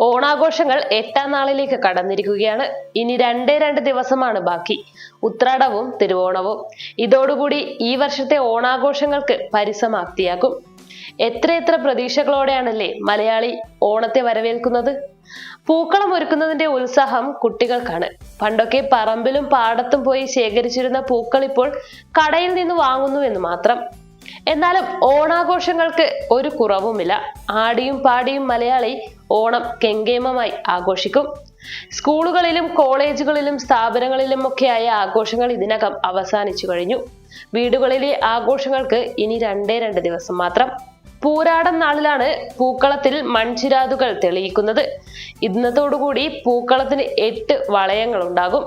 ഓണാഘോഷങ്ങൾ എട്ടാം നാളിലേക്ക് കടന്നിരിക്കുകയാണ്. ഇനി രണ്ടേ രണ്ട് ദിവസമാണ് ബാക്കി. ഉത്രാടവും തിരുവോണവും. ഇതോടുകൂടി ഈ വർഷത്തെ ഓണാഘോഷങ്ങൾക്ക് പരിസമാപ്തിയാകും. എത്രയെത്ര പ്രതീക്ഷകളോടെയാണല്ലേ മലയാളി ഓണത്തെ വരവേൽക്കുന്നത്? പൂക്കളം ഒരുക്കുന്നതിന്റെ ഉത്സാഹം കുട്ടികൾക്കാണ്. പണ്ടൊക്കെ പറമ്പിലും പാടത്തും പോയി ശേഖരിച്ചിരുന്ന പൂക്കൾ ഇപ്പോൾ കടയിൽ നിന്ന് വാങ്ങുന്നു എന്ന് മാത്രം. എന്നാലും ഓണാഘോഷങ്ങൾക്ക് ഒരു കുറവുമില്ല. ആടിയും പാടിയും മലയാളി ഓണം കെങ്കേമമായി ആഘോഷിക്കും. സ്കൂളുകളിലും കോളേജുകളിലും സ്ഥാപനങ്ങളിലും ഒക്കെയായ ആഘോഷങ്ങൾ ഇതിനകം അവസാനിച്ചു കഴിഞ്ഞു. വീടുകളിലെ ആഘോഷങ്ങൾക്ക് ഇനി രണ്ടേ രണ്ട് ദിവസം മാത്രം. പൂരാടം നാളിലാണ് പൂക്കളത്തിൽ മൺചിരാതുകൾ തെളിയിക്കുന്നത്. ഇന്നത്തോടുകൂടി പൂക്കളത്തിന് എട്ട് വളയങ്ങൾ ഉണ്ടാകും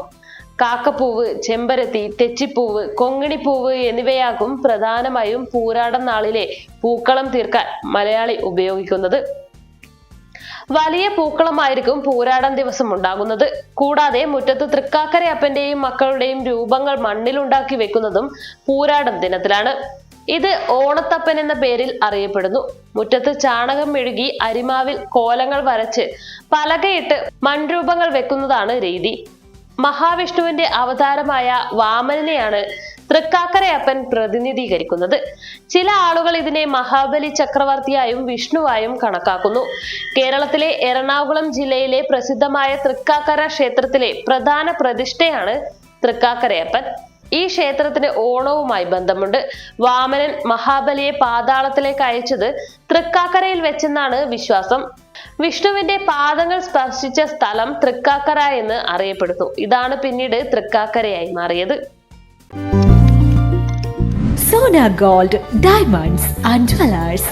കാക്കപ്പൂവ് ചെമ്പരത്തി തെച്ചിപ്പൂവ് കൊങ്ങിണിപ്പൂവ് എന്നിവയാകും പ്രധാനമായും പൂരാടം നാളിലെ പൂക്കളം തീർക്കാൻ മലയാളി ഉപയോഗിക്കുന്നത്. വലിയ പൂക്കളമായിരിക്കും പൂരാടം ദിവസം ഉണ്ടാകുന്നത്. കൂടാതെ മുറ്റത്ത് തൃക്കാക്കരയപ്പന്റെയും മക്കളുടെയും രൂപങ്ങൾ മണ്ണിലുണ്ടാക്കി വെക്കുന്നതും പൂരാടം ദിനത്തിലാണ്. ഇത് ഓണത്തപ്പൻ എന്ന പേരിൽ അറിയപ്പെടുന്നു. മുറ്റത്ത് ചാണകം മെഴുകി അരിമാവിൽ കോലങ്ങൾ വരച്ച് പലകയിട്ട് മൺരൂപങ്ങൾ വെക്കുന്നതാണ് രീതി. മഹാവിഷ്ണുവിന്റെ അവതാരമായ വാമനെയാണ് തൃക്കാക്കരയപ്പൻ പ്രതിനിധീകരിക്കുന്നത്. ചില ആളുകൾ ഇതിനെ മഹാബലി ചക്രവർത്തിയായും വിഷ്ണുവായും കണക്കാക്കുന്നു. കേരളത്തിലെ എറണാകുളം ജില്ലയിലെ പ്രസിദ്ധമായ തൃക്കാക്കര ക്ഷേത്രത്തിലെ പ്രധാന പ്രതിഷ്ഠയാണ് തൃക്കാക്കരയപ്പൻ. ഈ ക്ഷേത്രത്തിന് ഓണവുമായി ബന്ധമുണ്ട്. വാമനൻ മഹാബലിയെ പാതാളത്തിലേക്ക് അയച്ചത് തൃക്കാക്കരയിൽ വെച്ചെന്നാണ് വിശ്വാസം. വിഷ്ണുവിന്റെ പാദങ്ങൾ സ്പർശിച്ച സ്ഥലം തൃക്കാക്കര എന്ന് അറിയപ്പെടുന്നു. ഇതാണ് പിന്നീട് തൃക്കാക്കരയായി മാറിയത്. Sona gold diamonds and jewellers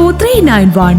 three nine one